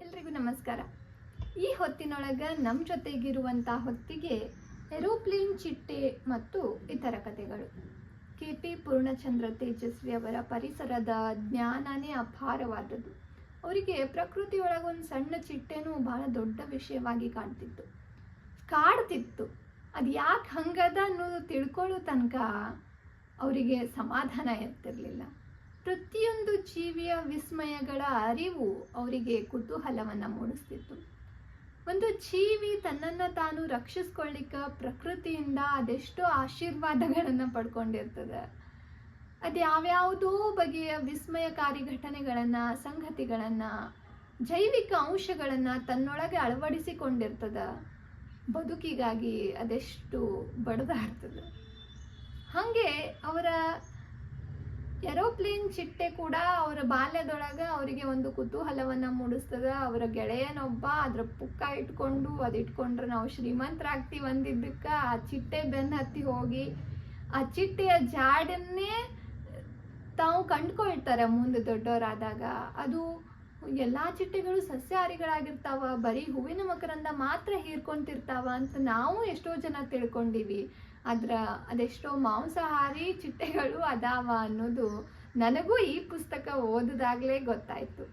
ಎಲ್ರಿಗೂ ನಮಸ್ಕಾರ. ಈ ಹೊತ್ತಿನೊಳಗೆ ನಮ್ಮ ಜೊತೆಗಿರುವಂಥ ಹೊತ್ತಿಗೆ ಏರೋಪ್ಲೇನ್ ಚಿಟ್ಟೆ ಮತ್ತು ಇತರ ಕಥೆಗಳು. ಕೆ ಪಿ ಪೂರ್ಣಚಂದ್ರ ತೇಜಸ್ವಿ ಅವರ ಪರಿಸರದ ಜ್ಞಾನನೇ ಅಪಾರವಾದದ್ದು. ಅವರಿಗೆ ಪ್ರಕೃತಿಯೊಳಗೆ ಒಂದು ಸಣ್ಣ ಚಿಟ್ಟೆನೂ ಬಹಳ ದೊಡ್ಡ ವಿಷಯವಾಗಿ ಕಾಣ್ತಿತ್ತು. ಕಾಡ್ತಿತ್ತು. ಅದು ಯಾಕೆ ಹಂಗದ ಅನ್ನೋದು ತಿಳ್ಕೊಳ್ಳೋ ತನಕ ಅವರಿಗೆ ಸಮಾಧಾನ ಇರ್ತಿರ್ಲಿಲ್ಲ ಪ್ರತಿಯೊಂದು ಜೀವಿಯ ವಿಸ್ಮಯಗಳ ಅರಿವು ಅವರಿಗೆ ಕುತೂಹಲವನ್ನು ಮೂಡಿಸ್ತಿತ್ತು. ಒಂದು ಜೀವಿ ತನ್ನನ್ನು ತಾನು ರಕ್ಷಿಸ್ಕೊಳ್ಳಿಕ್ಕೆ ಪ್ರಕೃತಿಯಿಂದ ಅದೆಷ್ಟೋ ಆಶೀರ್ವಾದಗಳನ್ನು ಪಡ್ಕೊಂಡಿರ್ತದೆ. ಅದು ಯಾವ್ಯಾವುದೋ ಬಗೆಯ ವಿಸ್ಮಯಕಾರಿ ಘಟನೆಗಳನ್ನು, ಸಂಗತಿಗಳನ್ನು, ಜೈವಿಕ ಅಂಶಗಳನ್ನು ತನ್ನೊಳಗೆ ಅಳವಡಿಸಿಕೊಂಡಿರ್ತದ. ಬದುಕಿಗಾಗಿ ಅದೆಷ್ಟು ಬಡದಾಡ್ತದೆ ಹಾಗೆ ಅವರ ಏರೋಪ್ಲೇನ್ ಚಿಟ್ಟೆ ಕೂಡ ಅವರ ಬಾಲ್ಯದೊಳಗೆ ಅವರಿಗೆ ಒಂದು ಕುತೂಹಲವನ್ನು ಮೂಡಿಸ್ತದ. ಅವರ ಗೆಳೆಯನೊಬ್ಬ ಅದರ ಪುಕ್ಕ ಇಟ್ಕೊಂಡು ಅದಿಟ್ಕೊಂಡ್ರೆ ನಾವು ಶ್ರೀಮಂತರಾಗ್ತೀವಿ ಅಂದಿದ್ದಕ್ಕೆ ಆ ಚಿಟ್ಟೆ ಬೆನ್ನು ಹತ್ತಿ ಹೋಗಿ ಆ ಚಿಟ್ಟೆಯ ಜಾಡನ್ನೇ ತಾವು ಕಂಡ್ಕೊಳ್ತಾರೆ ಮುಂದೆ ದೊಡ್ಡವರಾದಾಗ. ಅದು ಎಲ್ಲ ಚಿಟ್ಟೆಗಳು ಸಸ್ಯಾಹಾರಿಗಳಾಗಿರ್ತಾವ, ಬರೀ ಹೂವಿನ ಮಕರಂದ ಮಾತ್ರ ಹೀರ್ಕೊಂತಿರ್ತಾವ ಅಂತ ನಾವು ಎಷ್ಟೋ ಜನ ತಿಳ್ಕೊಂಡಿವಿ. ಆದ್ರ ಅದೆಷ್ಟೋ ಮಾಂಸಾಹಾರಿ ಚಿಟ್ಟೆಗಳು ಅದಾವ ಅನ್ನೋದು ನನಗೂ ಈ ಪುಸ್ತಕ ಓದಿದಾಗಲೇ ಗೊತ್ತಾಯ್ತು.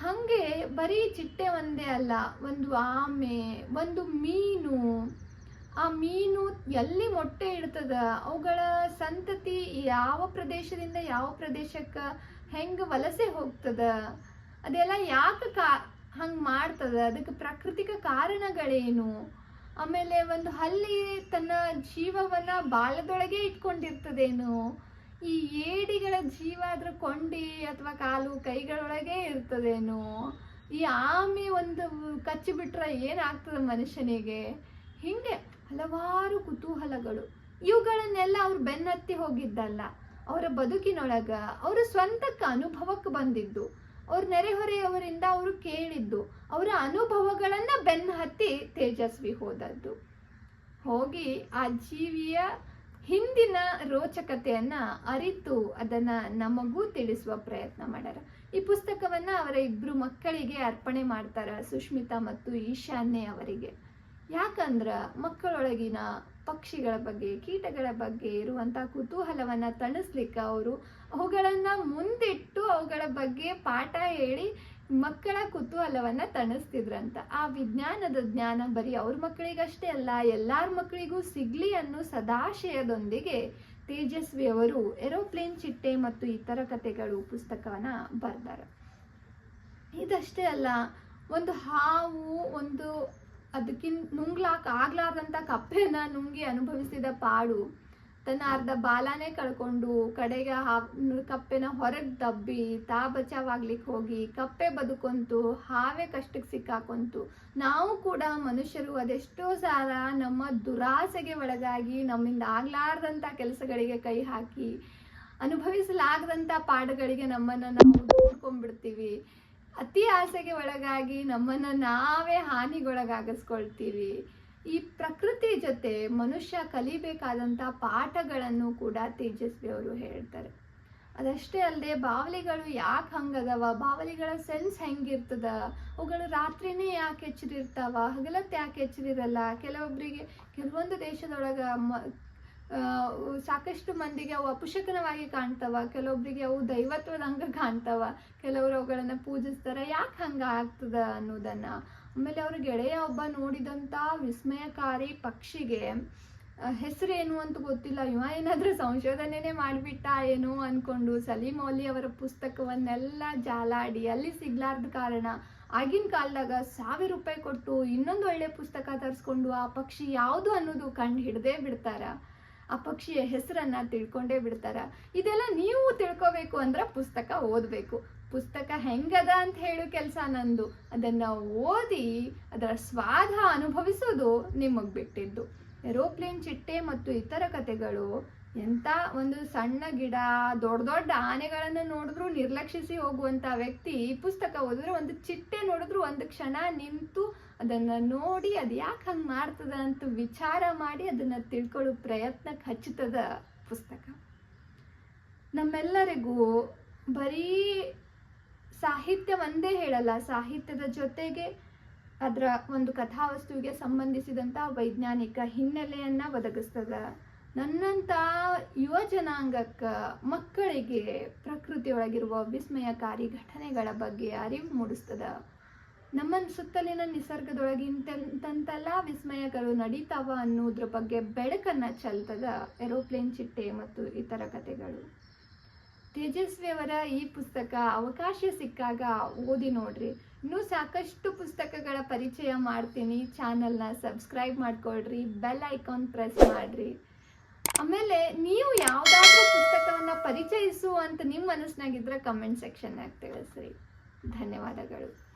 ಹಾಗೆ ಬರೀ ಚಿಟ್ಟೆ ಒಂದೇ ಅಲ್ಲ, ಒಂದು ಆಮೆ, ಒಂದು ಮೀನು. ಆ ಮೀನು ಎಲ್ಲಿ ಮೊಟ್ಟೆ ಇಡ್ತದ, ಅವುಗಳ ಸಂತತಿ ಯಾವ ಪ್ರದೇಶದಿಂದ ಯಾವ ಪ್ರದೇಶಕ್ಕೆ ಹೆಂಗೆ ವಲಸೆ ಹೋಗ್ತದ, ಅದೆಲ್ಲ ಯಾಕೆ ಕಾ, ಹಂಗೆ ಮಾಡ್ತದ, ಅದಕ್ಕೆ ಪ್ರಾಕೃತಿಕ ಕಾರಣಗಳೇನು? ಆಮೇಲೆ ಒಂದು ಹಲ್ಲಿ ತನ್ನ ಜೀವವನ್ನ ಬಾಲದೊಳಗೆ ಇಟ್ಕೊಂಡಿರ್ತದೇನು, ಈ ಏಡಿಗಳ ಜೀವ ಅದ್ರ ಕೊಂಡಿ ಅಥವಾ ಕಾಲು ಕೈಗಳೊಳಗೆ ಇರ್ತದೇನು, ಈ ಆಮೆ ಒಂದು ಕಚ್ಚಿ ಬಿಟ್ರೆ ಏನಾಗ್ತದೆ ಮನುಷ್ಯನಿಗೆ? ಹಿಂಗೆ ಹಲವಾರು ಕುತೂಹಲಗಳು. ಇವುಗಳನ್ನೆಲ್ಲ ಅವ್ರು ಬೆನ್ನತ್ತಿ ಹೋಗಿದ್ದಲ್ಲ. ಅವರ ಬದುಕಿನೊಳಗ, ಅವರ ಸ್ವಂತಕ್ಕೆ ಅನುಭವಕ್ಕೆ ಬಂದಿದ್ದು. ಅವ್ರ ನೆರೆಹೊರೆಯವರಿಂದ ಅವರು ಕೇಳಿದ್ದು, ಅವರ ಅನುಭವಗಳನ್ನು ಬೆನ್ನ ಹತ್ತಿ ತೇಜಸ್ವಿ ಹೋದದ್ದು. ಹೋಗಿ ಆ ಜೀವಿಯ ಹಿಂದಿನ ರೋಚಕತೆಯನ್ನ ಅರಿತು ಅದನ್ನ ನಮಗೂ ತಿಳಿಸುವ ಪ್ರಯತ್ನ ಮಾಡ್ಯಾರ. ಈ ಪುಸ್ತಕವನ್ನ ಅವರ ಇಬ್ರು ಮಕ್ಕಳಿಗೆ ಅರ್ಪಣೆ ಮಾಡ್ತಾರ ಸುಷ್ಮಿತಾ ಮತ್ತು ಈಶಾನ್ಯ ಅವರಿಗೆ. ಯಾಕಂದ್ರ ಮಕ್ಕಳೊಳಗಿನ ಪಕ್ಷಿಗಳ ಬಗ್ಗೆ, ಕೀಟಗಳ ಬಗ್ಗೆ ಇರುವಂಥ ಕುತೂಹಲವನ್ನ ತಣಿಸ್ಲಿಕ್ಕೆ ಅವರು ಅವುಗಳನ್ನ ಮುಂದಿಟ್ಟು ಅವುಗಳ ಬಗ್ಗೆ ಪಾಠ ಹೇಳಿ ಮಕ್ಕಳ ಕುತೂಹಲವನ್ನ ತಣಿಸ್ತಿದ್ರಂತ. ಆ ವಿಜ್ಞಾನದ ಜ್ಞಾನ ಬರೀ ಅವ್ರ ಮಕ್ಕಳಿಗಷ್ಟೇ ಅಲ್ಲ, ಎಲ್ಲಾರ ಮಕ್ಕಳಿಗೂ ಸಿಗ್ಲಿ ಅನ್ನೋ ಸದಾಶಯದೊಂದಿಗೆ ತೇಜಸ್ವಿ ಅವರು ಏರೋಪ್ಲೇನ್ ಚಿಟ್ಟೆ ಮತ್ತು ಇತರ ಕಥೆಗಳು ಪುಸ್ತಕವನ್ನ ಬರ್ದಾರ. ಇದಷ್ಟೇ ಅಲ್ಲ, ಒಂದು ಹಾವು, ಒಂದು ಅದಕ್ಕಿಂತ ನುಂಗ್ಲಾಕ್ ಆಗ್ಲಾರ್ದಂಥ ಕಪ್ಪೆನ ನುಂಗಿ ಅನುಭವಿಸಿದ ಪಾಡು ತನ್ನ ಅರ್ಧ ಬಾಲಾನೇ ಕಳ್ಕೊಂಡು ಕಡೆಗೆ ಕಪ್ಪೆನ ಹೊರಗೆ ದಬ್ಬಿ ತಾ ಬಚಾವಾಗ್ಲಿಕ್ಕೆ ಹೋಗಿ ಕಪ್ಪೆ ಬದುಕೊಂತು, ಹಾವೇ ಕಷ್ಟಕ್ಕೆ ಸಿಕ್ಕಾಕೊಂತು. ನಾವು ಕೂಡ ಮನುಷ್ಯರು ಅದೆಷ್ಟೋ ಸಾರ ನಮ್ಮ ದುರಾಸೆಗೆ ಒಳಗಾಗಿ ನಮ್ಮಿಂದ ಆಗ್ಲಾರ್ದಂಥ ಕೆಲಸಗಳಿಗೆ ಕೈ ಹಾಕಿ ಅನುಭವಿಸಲಾಗದಂಥ ಪಾಠಗಳಿಗೆ ನಮ್ಮನ್ನು ನಾವು ನೋಡ್ಕೊಂಡ್ಬಿಡ್ತೀವಿ. ಅತಿ ಆಸೆಗೆ ಒಳಗಾಗಿ ನಮ್ಮನ್ನು ನಾವೇ ಹಾನಿಗೊಳಗಾಗಿಸ್ಕೊಳ್ತೀವಿ. ಈ ಪ್ರಕೃತಿ ಜೊತೆ ಮನುಷ್ಯ ಕಲಿಬೇಕಾದಂಥ ಪಾಠಗಳನ್ನು ಕೂಡ ತೇಜಸ್ವಿ ಅವರು ಹೇಳ್ತಾರೆ. ಅದಷ್ಟೇ ಅಲ್ಲದೆ ಬಾವಲಿಗಳು ಯಾಕೆ ಹಂಗದವ? ಬಾವಲಿಗಳ ಸೆನ್ಸ್ ಹೆಂಗಿರ್ತದ? ಅವುಗಳು ರಾತ್ರಿನೇ ಯಾಕೆ ಎಚ್ಚರಿರ್ತಾವ? ಹಗಲತ್ತು ಯಾಕೆ ಎಚ್ಚರಿರಲ್ಲ? ಕೆಲವೊಬ್ಬರಿಗೆ ಕೆಲವೊಂದು ದೇಶದೊಳಗೆ ಮ ಸಾಕಷ್ಟು ಮಂದಿಗೆ ಅವು ಅಪಶಕನವಾಗಿ ಕಾಣ್ತಾವ. ಕೆಲವೊಬ್ಬರಿಗೆ ಅವು ದೈವತ್ವದ ಹಂಗ ಕಾಣ್ತವ. ಕೆಲವರು ಅವುಗಳನ್ನು ಪೂಜಿಸ್ತಾರೆ. ಯಾಕೆ ಹಂಗ ಆಗ್ತದ ಅನ್ನೋದನ್ನ ಆಮೇಲೆ ಅವ್ರ ಗೆಳೆಯ ಒಬ್ಬ ನೋಡಿದಂಥ ವಿಸ್ಮಯಕಾರಿ ಪಕ್ಷಿಗೆ ಹೆಸರೇನು ಅಂತ ಗೊತ್ತಿಲ್ಲ. ಇವ ಏನಾದರೂ ಸಂಶೋಧನೆನೇ ಮಾಡಿಬಿಟ್ಟ ಏನು ಅಂದ್ಕೊಂಡು ಸಲೀಂ ಅಲಿ ಅವರ ಪುಸ್ತಕವನ್ನೆಲ್ಲ ಜಾಲಾಡಿ, ಅಲ್ಲಿ ಸಿಗ್ಲಾರ್ದ ಕಾರಣ ಆಗಿನ ಕಾಲದಾಗ ಸಾವಿರ ರೂಪಾಯಿ ಕೊಟ್ಟು ಇನ್ನೊಂದು ಒಳ್ಳೆ ಪುಸ್ತಕ ತರಿಸ್ಕೊಂಡು ಆ ಪಕ್ಷಿ ಯಾವುದು ಅನ್ನೋದು ಕಂಡು ಹಿಡ್ದೇ ಬಿಡ್ತಾರ. ಆ ಪಕ್ಷಿಯ ಹೆಸರನ್ನ ತಿಳ್ಕೊಂಡೇ ಬಿಡ್ತಾರ. ಇದೆಲ್ಲ ನೀವು ತಿಳ್ಕೊಬೇಕು ಅಂದ್ರೆ ಪುಸ್ತಕ ಓದಬೇಕು. ಪುಸ್ತಕ ಹೆಂಗದ ಅಂತ ಹೇಳೋ ಕೆಲಸ ನಂದು. ಅದನ್ನ ಓದಿ ಅದರ ಸ್ವಾದ ಅನುಭವಿಸೋದು ನಿಮಗೆ ಬಿಟ್ಟಿದ್ದು. ಏರೋಪ್ಲೇನ್ ಚಿಟ್ಟೆ ಮತ್ತು ಇತರ ಕಥೆಗಳು ಎಂಥ ಒಂದು ಸಣ್ಣ ಗಿಡ, ದೊಡ್ಡ ದೊಡ್ಡ ಆನೆಗಳನ್ನು ನೋಡಿದ್ರು ನಿರ್ಲಕ್ಷಿಸಿ ಹೋಗುವಂಥ ವ್ಯಕ್ತಿ ಈ ಪುಸ್ತಕ ಓದಿದ್ರೆ ಒಂದು ಚಿಟ್ಟೆ ನೋಡಿದ್ರು ಒಂದು ಕ್ಷಣ ನಿಂತು ಅದನ್ನು ನೋಡಿ ಅದು ಯಾಕೆ ಹಂಗೆ ಮಾಡ್ತದ ಅಂತ ವಿಚಾರ ಮಾಡಿ ಅದನ್ನು ತಿಳ್ಕೊಳ್ಳೋ ಪ್ರಯತ್ನಕ್ಕೆ ಹಚ್ಚುತ್ತದ ಪುಸ್ತಕ. ನಮ್ಮೆಲ್ಲರಿಗೂ ಬರೀ ಸಾಹಿತ್ಯ ಒಂದೇ ಹೇಳಲ್ಲ, ಸಾಹಿತ್ಯದ ಜೊತೆಗೆ ಅದರ ಒಂದು ಕಥಾವಸ್ತುವಿಗೆ ಸಂಬಂಧಿಸಿದಂಥ ವೈಜ್ಞಾನಿಕ ಹಿನ್ನೆಲೆಯನ್ನು ಒದಗಿಸ್ತದ ನನ್ನಂಥ ಯುವ ಜನಾಂಗಕ್ಕೆ ಮಕ್ಕಳಿಗೆ ಪ್ರಕೃತಿಯೊಳಗಿರುವ ವಿಸ್ಮಯಕಾರಿ ಘಟನೆಗಳ ಬಗ್ಗೆ ಅರಿವು ಮೂಡಿಸ್ತದ. ನಮ್ಮ ಸುತ್ತಲಿನ ನಿಸರ್ಗದೊಳಗಿಂತೆಂತೆಲ್ಲ ವಿಸ್ಮಯಗಳು ನಡೀತಾವ ಅನ್ನೋದ್ರ ಬಗ್ಗೆ ಬೆಳಕನ್ನು ಚೆಲ್ತದ ಏರೋಪ್ಲೇನ್ ಚಿಟ್ಟೆ ಮತ್ತು ಇತರ ಕಥೆಗಳು. ತೇಜಸ್ವಿಯವರ ಈ ಪುಸ್ತಕ ಅವಕಾಶ ಸಿಕ್ಕಾಗ ಓದಿ ನೋಡ್ರಿ. ಇನ್ನೂ ಸಾಕಷ್ಟು ಪುಸ್ತಕಗಳ ಪರಿಚಯ ಮಾಡ್ತೀನಿ. ಚಾನಲ್ನ ಸಬ್ಸ್ಕ್ರೈಬ್ ಮಾಡ್ಕೊಳ್ರಿ. ಬೆಲ್ ಐಕಾನ್ ಪ್ರೆಸ್ ಮಾಡ್ರಿ. ಆಮೇಲೆ ನೀವು ಯಾವುದಾದ್ರೂ ಪುಸ್ತಕವನ್ನು ಪರಿಚಯಿಸು ಅಂತ ನಿಮ್ಮ ಮನಸ್ಸಿನಾಗಿದ್ರೆ ಕಮೆಂಟ್ ಸೆಕ್ಷನ್ನಾಗ ತಿಳಿಸ್ರಿ. ಧನ್ಯವಾದಗಳು.